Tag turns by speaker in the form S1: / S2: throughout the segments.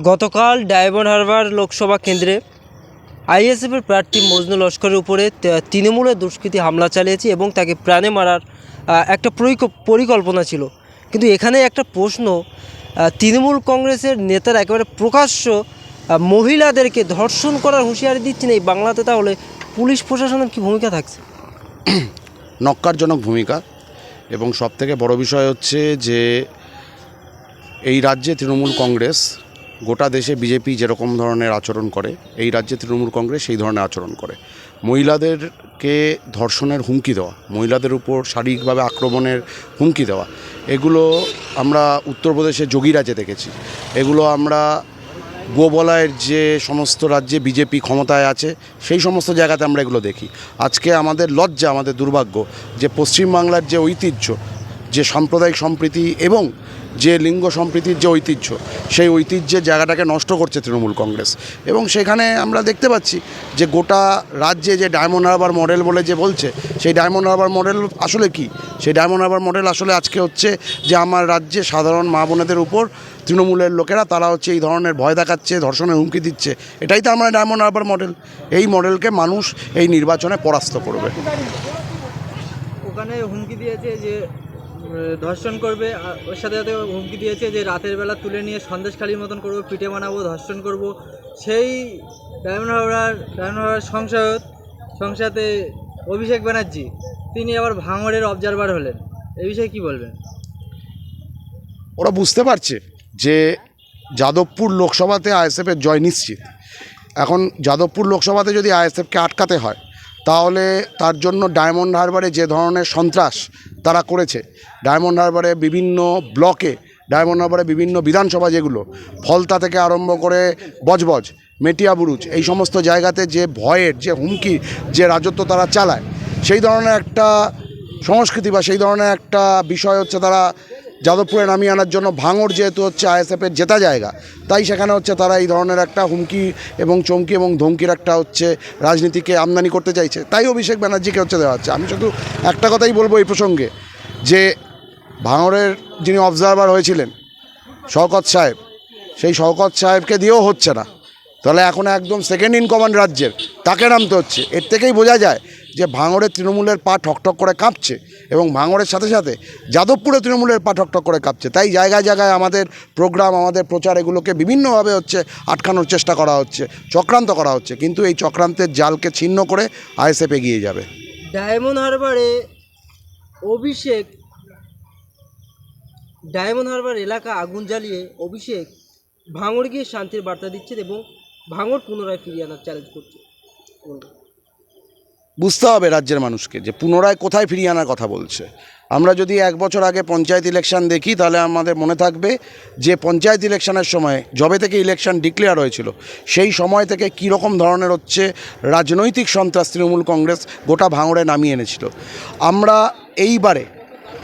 S1: গতকাল ডায়মন্ড হারবার লোকসভা কেন্দ্রে আইএসএফের প্রার্থী মজনু লস্করের উপরে তৃণমূলের দুষ্কৃতী হামলা চালিয়েছে এবং তাকে প্রাণে মারার একটা পরিকল্পনা ছিল। কিন্তু এখানে একটা প্রশ্ন তৃণমূল কংগ্রেসের নেতারা একেবারে প্রকাশ্য মহিলাদেরকে ধর্ষণ করার হুঁশিয়ারি দিচ্ছেন এই বাংলাতে, তাহলে পুলিশ প্রশাসনের কি ভূমিকা থাকছে?
S2: নক্কারজনক ভূমিকা। এবং সবথেকে বড় বিষয় হচ্ছে যে, এই রাজ্যে তৃণমূল কংগ্রেস গোটা দেশে বিজেপি যেরকম ধরনের আচরণ করে, এই রাজ্যে তৃণমূল কংগ্রেস সেই ধরনের আচরণ করে। মহিলাদেরকে ধর্ষণের হুমকি দেওয়া, মহিলাদের উপর শারীরিকভাবে আক্রমণের হুমকি দেওয়া, এগুলো আমরা উত্তরপ্রদেশে যোগীরাজে দেখেছি। এগুলো আমরা গোবলায়ের যে সমস্ত রাজ্যে বিজেপি ক্ষমতায় আছে, সেই সমস্ত জায়গাতে আমরা এগুলো দেখি। আজকে আমাদের লজ্জা, আমাদের দুর্ভাগ্য যে পশ্চিমবাংলার যে ঐতিহ্য, যে সাম্প্রদায়িক সম্প্রীতি এবং যে লিঙ্গ সম্প্রীতির যে ঐতিহ্য, সেই ঐতিহ্যের জায়গাটাকে নষ্ট করছে তৃণমূল কংগ্রেস। এবং সেখানে আমরা দেখতে পাচ্ছি যে গোটা রাজ্যে যে ডায়মন্ড হারবার মডেল বলে যে বলছে, সেই ডায়মন্ড হারবার মডেল আসলে কি? সেই ডায়মন্ড হারবার মডেল আসলে আজকে হচ্ছে যে আমার রাজ্যে সাধারণ মা বোনেদের উপর তৃণমূলের লোকেরা তারা হচ্ছে এই ধরনের ভয় দেখাচ্ছে, ধর্ষণের হুমকি দিচ্ছে। এটাই তো আমরা ডায়মন্ড হারবার মডেল। এই মডেলকে মানুষ এই নির্বাচনে পরাস্ত করবে।
S3: ওখানে হুমকি দিয়েছে যে ধর্ষণ করবে ওর সাথে সাথে হুমকি দিয়েছে যে রাতের বেলা তুলে নিয়ে সন্দেশখালির মতন করব, পিঠে বানাবো, ধর্ষণ করব। সেই ডায়মন্ড হাওড়ার ডায়মন্ড হাওড়ার সংসদ, সংসদে অভিষেক ব্যানার্জি, তিনি আবার ভাঙড়ের অবজারভার হলেন। এই বিষয়ে কি বলবেন?
S2: ওরা বুঝতে পারছে যে যাদবপুর লোকসভাতে আইএসএফের জয় নিশ্চিত। এখন যাদবপুর লোকসভাতে যদি আইএসএফকে আটকাতে হয় তাহলে তার জন্য ডায়মন্ড হারবারে যে ধরনের সন্ত্রাস তারা করেছে, ডায়মন্ড হারবারে বিভিন্ন ব্লকে, ডায়মন্ড হারবারে বিভিন্ন বিধানসভা যেগুলো, ফলতা থেকে আরম্ভ করে বজবজ মেটিয়াবুরুজ এই সমস্ত জায়গাতে যে ভয়ের, যে হুমকি, যে রাজত্ব তারা চালায়, সেই ধরনের একটা সংস্কৃতি বা সেই ধরনের একটা বিষয় হচ্ছে তারা যাদবপুরে নামিয়ে আনার জন্য ভাঙড় যেহেতু হচ্ছে আইএসএফের জেতা জায়গা, তাই সেখানে হচ্ছে তারা এই ধরনের একটা হুমকি এবং চমকি এবং ধমকির একটা হচ্ছে রাজনীতিকে আমদানি করতে চাইছে। তাই অভিষেক ব্যানার্জিকে হচ্ছে দেওয়া হচ্ছে। আমি শুধু একটা কথাই বলব এই প্রসঙ্গে যে ভাঙড়ের যিনি অবজারভার হয়েছিলেন, শওকত সাহেব, সেই শওকত সাহেবকে দিয়েও হচ্ছে না। তাহলে এখন একদম সেকেন্ড ইন কমান্ড রাজ্যের, তাকে নামতে হচ্ছে। এর থেকেই বোঝা যায় যে ভাঙড়ের তৃণমূলের পা ঠকঠক করে কাঁপছে। এবং ভাঙড়ের সাথে সাথে যাদবপুরে তৃণমূলের পা ঠকঠক করে কাঁপছে। তাই জায়গায় জায়গায় আমাদের প্রোগ্রাম, আমাদের প্রচার এগুলোকে বিভিন্নভাবে হচ্ছে আটকানোর চেষ্টা করা হচ্ছে, চক্রান্ত করা হচ্ছে। কিন্তু এই চক্রান্তের জালকে ছিন্ন করে আইএসএফ এগিয়ে যাবে।
S1: ডায়মন্ড হারবারে অভিষেক, ডায়মন্ড হারবার এলাকা আগুন জ্বালিয়ে অভিষেক ভাঙড় গিয়ে শান্তির বার্তা দিচ্ছেন এবং ভাঙড় পুনরায় ফিরিয়ে আনার চ্যালেঞ্জ করছে।
S2: বুঝতে হবে রাজ্যের মানুষকে যে পুনরায় কোথায় ফিরিয়ে আনার কথা বলছে। আমরা যদি এক বছর আগে পঞ্চায়েত ইলেকশন দেখি, তাহলে আমাদের মনে থাকবে যে পঞ্চায়েত ইলেকশনের সময় যবে থেকে ইলেকশন ডিক্লেয়ার হয়েছিল, সেই সময় থেকে কী রকম ধরনের হচ্ছে রাজনৈতিক সন্ত্রাস তৃণমূল কংগ্রেস গোটা ভাঙড়ে নামিয়ে এনেছিল। আমরা এইবারে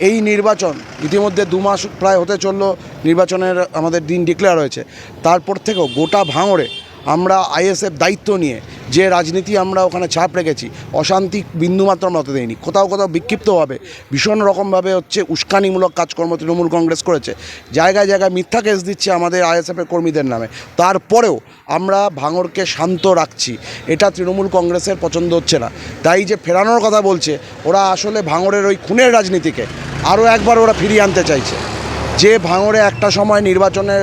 S2: এই নির্বাচন ইতিমধ্যে দু মাস প্রায় হতে চলল, নির্বাচনের আমাদের দিন ডিক্লেয়ার হয়েছে, তারপর থেকেও গোটা ভাঙড়ে আমরা আইএসএফ দায়িত্ব নিয়ে যে রাজনীতি আমরা ওখানে ছাপ রেখেছি, অশান্তি বিন্দুমাত্র আমরা হতে দেয়নি কোথাও কোথাও বিক্ষিপ্তভাবে, ভীষণ রকমভাবে হচ্ছে উস্কানিমূলক কাজকর্ম তৃণমূল কংগ্রেস করেছে। জায়গায় জায়গায় মিথ্যা কেস দিচ্ছে আমাদের আইএসএফের কর্মীদের নামে। তারপরেও আমরা ভাঙরকে শান্ত রাখছি। এটা তৃণমূল কংগ্রেসের পছন্দ হচ্ছে না। তাই যে ফেরানোর কথা বলছে, ওরা আসলে ভাঙরের ওই খুনের রাজনীতিকে আরও একবার ওরা ফিরিয়ে আনতে চাইছে। যে ভাঙরে একটা সময় নির্বাচনের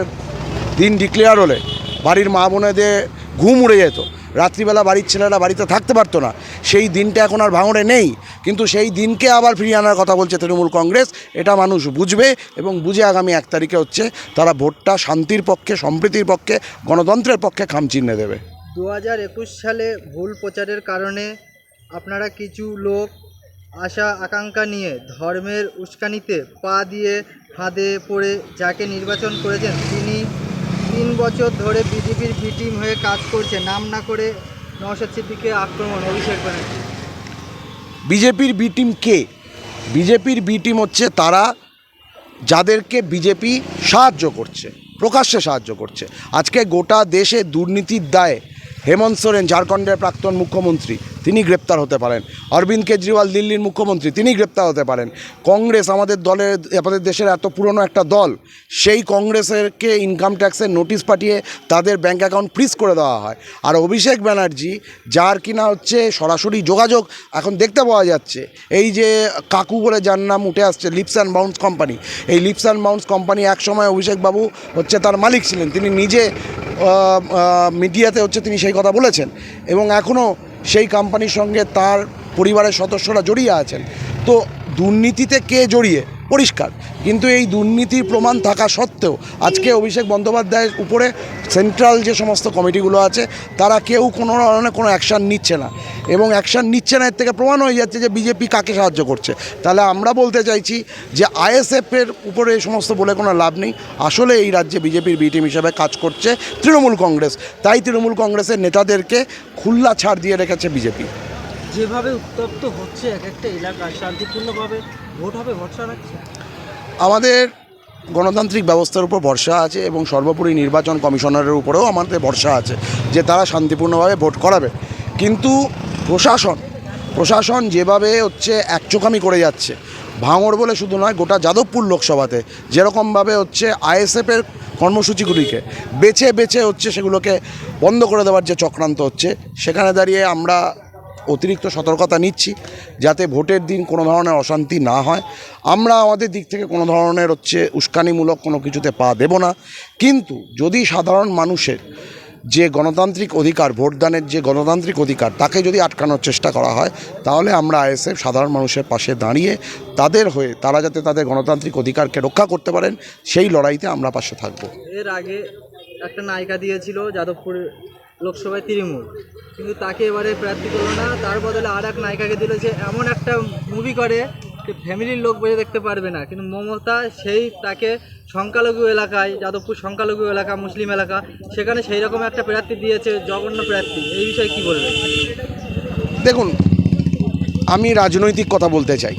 S2: দিন ডিক্লেয়ার হলে বাড়ির মা বোনেদের ঘুম উড়ে যেত। রাত্রিবেলা বাড়ির ছেলেরা বাড়িতে থাকতে পারতো না। সেই দিনটা এখন আর ভাঙড়ে নেই। কিন্তু সেই দিনকে আবার ফিরিয়ে আনার কথা বলছে তৃণমূল কংগ্রেস। এটা মানুষ বুঝবে এবং বুঝে আগামী এক তারিখে হচ্ছে তারা ভোটটা শান্তির পক্ষে, সম্প্রীতির পক্ষে, গণতন্ত্রের পক্ষে খাম চিহ্নে দেবে।
S3: দু হাজার একুশ সালে ভুল প্রচারের কারণে আপনারা কিছু লোক আশা, আকাঙ্ক্ষা নিয়ে ধর্মের উস্কানিতে পা দিয়ে ফাঁদে পড়ে যাকে নির্বাচন করেছেন, তিনি তিন বছর ধরে বিজেপির বি টিম হয়ে কাজ করছে। নাম না করে নওশাদ সিদ্দিকে আক্রমণ, অভিষেক ব্যানার্জি।
S2: বিজেপির বি টিম কে? বিজেপির বি টিম হচ্ছে তারা, যাদেরকে বিজেপি সাহায্য করছে, প্রকাশ্যে সাহায্য করছে। আজকে গোটা দেশে দুর্নীতির দায়ে হেমন্ত সোরেন, ঝাড়খণ্ডের প্রাক্তন মুখ্যমন্ত্রী তিনি গ্রেপ্তার হতে পারেন। অরবিন্দ কেজরিওয়াল দিল্লির মুখ্যমন্ত্রী, তিনি গ্রেপ্তার হতে পারেন। কংগ্রেস আমাদের দলের, আমাদের দেশের এত পুরনো একটা দল, সেই কংগ্রেসেরকে ইনকাম ট্যাক্সের নোটিশ পাঠিয়ে তাদের ব্যাঙ্ক অ্যাকাউন্ট ফ্রিজ করে দেওয়া হয়। আর অভিষেক ব্যানার্জি, যার কিনা হচ্ছে সরাসরি যোগাযোগ এখন দেখতে পাওয়া যাচ্ছে, এই যে কাকু বলে যার নাম উঠে আসছে লিপস অ্যান্ড বাউন্স কোম্পানি এই লিপস অ্যান্ড বাউন্স কোম্পানি একসময় অভিষেকবাবু হচ্ছে তার মালিক ছিলেন। তিনি নিজে মিডিয়াতে হচ্ছে তিনি সেই কথা বলেছেন। এবং এখনও সেই কোম্পানির সঙ্গে তার পরিবারের সদস্যরা জড়িয়ে আছেন। তো দুর্নীতিতে কে জড়িয়ে? পরিষ্কার। কিন্তু এই দুর্নীতির প্রমাণ থাকা সত্ত্বেও আজকে অভিষেক বন্দ্যোপাধ্যায়ের উপরে সেন্ট্রাল যে সমস্ত কমিটিগুলো আছে, তারা কেউ কোনো ধরনের কোনো অ্যাকশান নিচ্ছে না। এবং অ্যাকশান নিচ্ছে না, এর থেকে প্রমাণ হয়ে যাচ্ছে যে বিজেপি কাকে সাহায্য করছে। তাহলে আমরা বলতে চাইছি যে আইএসএফের উপরে এই সমস্ত বলে কোনো লাভ নেই। আসলে এই রাজ্যে বিজেপির বি টিম হিসাবে কাজ করছে তৃণমূল কংগ্রেস। তাই তৃণমূল কংগ্রেসের নেতাদেরকে খুল্লা ছাড় দিয়ে রেখেছে বিজেপি
S1: যেভাবে উত্তপ্ত হচ্ছে এক একটা এলাকা, শান্তিপূর্ণভাবে ভোট হবে, ভরসা রাখছে?
S2: আমাদের গণতান্ত্রিক ব্যবস্থার উপর ভরসা আছে এবং সর্বোপরি নির্বাচন কমিশনারের উপরেও আমাদের ভরসা আছে যে তারা শান্তিপূর্ণভাবে ভোট করাবে। কিন্তু প্রশাসন প্রশাসন যেভাবে হচ্ছে একচোকামি করে যাচ্ছে, ভাঙড় বলে শুধু নয়, গোটা যাদবপুর লোকসভাতে যেরকমভাবে হচ্ছে আইএসএফের কর্মসূচিগুলিকে বেছে বেছে হচ্ছে সেগুলোকে বন্ধ করে দেওয়ার যে চক্রান্ত হচ্ছে, সেখানে দাঁড়িয়ে আমরা অতিরিক্ত সতর্কতা নিচ্ছি যাতে ভোটের দিন কোনো ধরনের অশান্তি না হয়। আমরা আমাদের দিক থেকে কোনো ধরনের হচ্ছে উস্কানিমূলক কোনো কিছুতে পা দেব না। কিন্তু যদি সাধারণ মানুষের যে গণতান্ত্রিক অধিকার, ভোটদানের যে গণতান্ত্রিক অধিকার, তাকে যদি আটকানোর চেষ্টা করা হয়, তাহলে আমরা আইএসএফ সাধারণ মানুষের পাশে দাঁড়িয়ে তাদের হয়ে তারা যাতে তাদের গণতান্ত্রিক অধিকারকে রক্ষা করতে পারেন, সেই লড়াইতে আমরা পাশে থাকব।
S3: এর আগে একটা নায়িকা দিয়েছিল যাদবপুর লোকসভায় তৃণমূল। কিন্তু তাকে এবারে প্রার্থী করল না। তার বদলে আর এক নায়িকাকে দিল যে এমন একটা মুভি করে যে ফ্যামিলির লোক বসে দেখতে পারবে না। কিন্তু মমতা সেই তাকে সংখ্যালঘু এলাকায়, যাদবপুর সংখ্যালঘু এলাকা, মুসলিম এলাকা, সেখানে সেই রকম একটা প্রার্থী দিয়েছে, জঘন্য প্রার্থী। এই বিষয়ে কি বলবেন?
S2: দেখুন, আমি রাজনৈতিক কথা বলতে চাই।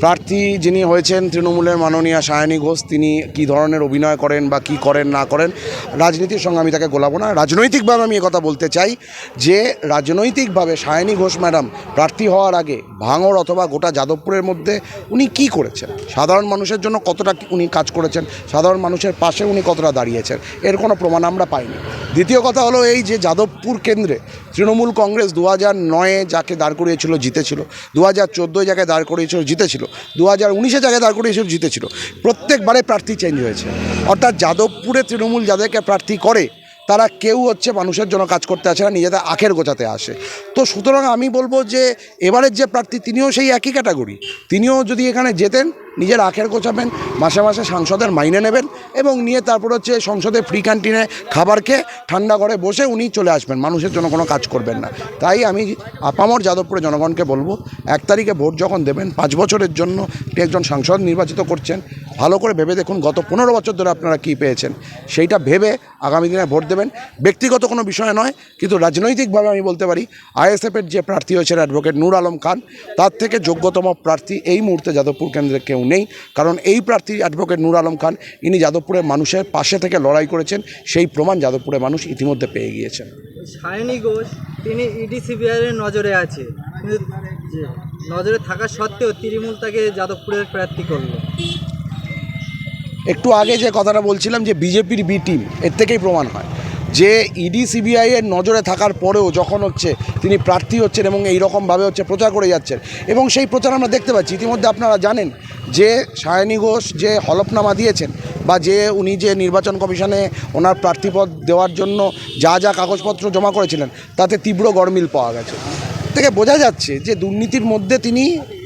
S2: প্রার্থী যিনি হয়েছেন তৃণমূলের মাননীয়া সায়নী ঘোষ, তিনি কি ধরনের অভিনয় করেন বা কি করেন, না করেন, রাজনীতির সঙ্গে আমি তাকে গোলাবো না। রাজনৈতিকভাবে আমি কথা বলতে চাই যে, রাজনৈতিকভাবে সায়নী ঘোষ ম্যাডাম প্রার্থী হওয়ার আগে ভাঙড় অথবা গোটা যাদবপুরের মধ্যে উনি কি করেছেন? সাধারণ মানুষের জন্য কতটা উনি কাজ করেছেন? সাধারণ মানুষের পাশে উনি কতটা দাঁড়িয়েছেন? এর কোনো প্রমাণ আমরা পাইনি। দ্বিতীয় কথা হলো এই যে যাদবপুর কেন্দ্রে তৃণমূল কংগ্রেস দু হাজার নয়ে যাকে দাঁড় করিয়েছিল, জিতেছিল, দু হাজার চোদ্দোয় যাকে দাঁড় করিয়েছিল, জিতেছিল দু হাজার উনিশে জায়গায় দাঁড় করে এসব জিতেছিল। প্রত্যেকবারে প্রার্থী চেঞ্জ হয়েছে। অর্থাৎ যাদবপুরে তৃণমূল যাদেরকে প্রার্থী করে তারা কেউ হচ্ছে মানুষের জন্য কাজ করতে আসে না, নিজেদের আখের গোছাতে আসে। তো সুতরাং আমি বলব যে, এবারের যে প্রার্থী, তিনিও সেই একই ক্যাটাগরি। তিনিও যদি এখানে যেতেন নিজের আখের গোছাবেন, মাসে মাসে সাংসদের মাইনে নেবেন এবং নিয়ে তারপর হচ্ছে সংসদে ফ্রি ক্যান্টিনে খাবার খেয়ে ঠান্ডা ঘরে বসে উনি চলে আসবেন। মানুষের জন্য কোনো কাজ করবেন না। তাই আমি আপামর যাদবপুরের জনগণকে বলব, এক তারিখে ভোট যখন দেবেন, পাঁচ বছরের জন্য একজন সাংসদ নির্বাচিত করছেন ভালো করে ভেবে দেখুন, গত পনেরো বছর ধরে আপনারা কী পেয়েছেন? সেইটা ভেবে আগামী দিনে ভোট দেবেন। ব্যক্তিগত কোনো বিষয় নয়, কিন্তু রাজনৈতিকভাবে আমি বলতে পারি আইএসএফের যে প্রার্থী হয়েছেন অ্যাডভোকেট নূর আলম খান, তার থেকে যোগ্যতম প্রার্থী এই মুহূর্তে যাদবপুর কেন্দ্রে কেউ নেই। কারণ এই প্রার্থী অ্যাডভোকেট নূর আলম খান, ইনি যাদবপুরের মানুষের পাশে থেকে লড়াই করেছেন, সেই প্রমাণ যাদবপুরের মানুষ ইতিমধ্যে পেয়ে গিয়েছেন।
S3: সায়নী ঘোষ, তিনি ইডি সিবিআইয়ের নজরে আছে। নজরে থাকা সত্ত্বেও তৃণমূল তাকে যাদবপুরের প্রার্থী করল।
S2: একটু আগে যে কথাটা বলছিলাম যে বিজেপির বি টিম এর থেকেই প্রমাণ হয়। যে ইডি সিবিআই এর নজরে থাকার পরেও যখন হচ্ছে তিনি প্রার্থী হচ্ছেন এবং এই রকমভাবে হচ্ছে প্রচার করে যাচ্ছেন, এবং সেই প্রচার আমরা দেখতে পাচ্ছি। ইতিমধ্যে আপনারা জানেন যে সায়নী ঘোষ যে হলফনামা দিয়েছেন বা যে উনি যে নির্বাচন কমিশনে ওনার প্রার্থীপদ দেওয়ার জন্য যা যা কাগজপত্র জমা করেছিলেন, তাতে তীব্র গরমিল পাওয়া গেছে। থেকে বোঝা যাচ্ছে যে দুর্নীতির মধ্যে তিনি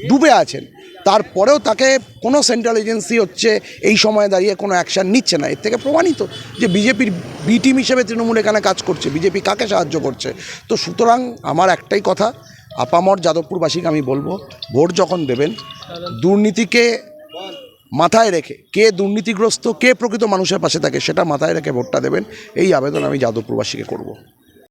S2: ডুবে আছেন। তারপরেও তাকে কোনো সেন্ট্রাল এজেন্সি হচ্ছে এই সময়ে দাঁড়িয়ে কোনো অ্যাকশান নিচ্ছে না। এর থেকে প্রমাণিত যে বিজেপির বি টিম হিসেবে তৃণমূল এখানে কাজ করছে, বিজেপি কাকে সাহায্য করছে? তো সুতরাং আমার একটাই কথা, আপামর যাদবপুরবাসীকে আমি বলব, ভোট যখন দেবেন, দুর্নীতিকে মাথায় রেখে, কে দুর্নীতিগ্রস্ত, কে প্রকৃত মানুষের পাশে থাকে, সেটা মাথায় রেখে ভোটটা দেবেন, এই আবেদন আমি যাদবপুরবাসীকে করব।